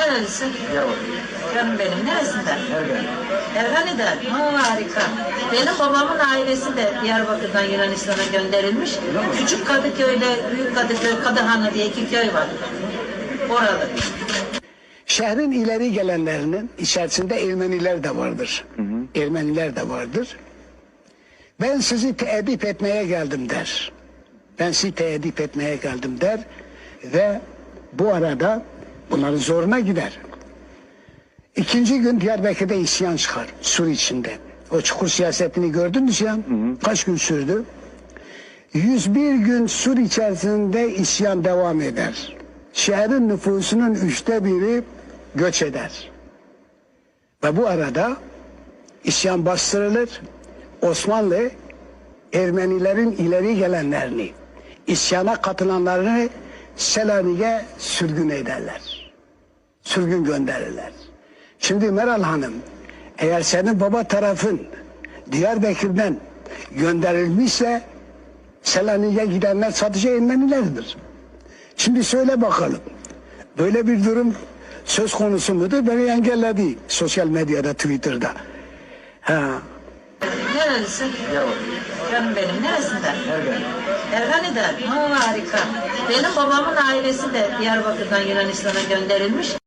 Nerelisin? Yavuz. Canım benim. Neresinden? Ergen. Ergani'den. Ha, harika. Benim babamın ailesi de Diyarbakır'dan Yunanistan'a gönderilmiş. Küçük Kadıköy'le Büyük Kadıköy, Kadıhanı diye iki köy var. Oralı. Şehrin ileri gelenlerinin içerisinde Ermeniler de vardır. Ermeniler de vardır. Ben sizi teedip etmeye geldim der. Ben sizi teedip etmeye geldim der. Ve bu arada bunların zoruna gider. İkinci gün Diyarbakır'da isyan çıkar. Sur içinde. O çukur siyasetini gördünüz ya. Kaç gün sürdü? 101 gün Sur içerisinde isyan devam eder. Şehrin nüfusunun üçte biri göç eder. Ve bu arada isyan bastırılır. Osmanlı Ermenilerin ileri gelenlerini, isyana katılanlarını Selanik'e sürgün ederler. Sürgün gönderirler. Şimdi Meral Hanım, eğer senin baba tarafın Diyarbakır'dan gönderilmişse Selanik'e gidenler sadece Ermenilerdir. Şimdi söyle bakalım. Böyle bir durum söz konusu mudur? Beni engelledi sosyal medyada, Twitter'da. Ha. Nerelisin? Canım benim. Neresinden? Ergani'den. Ha, harika. Benim babamın ailesi de Diyarbakır'dan Yunanistan'a gönderilmiş.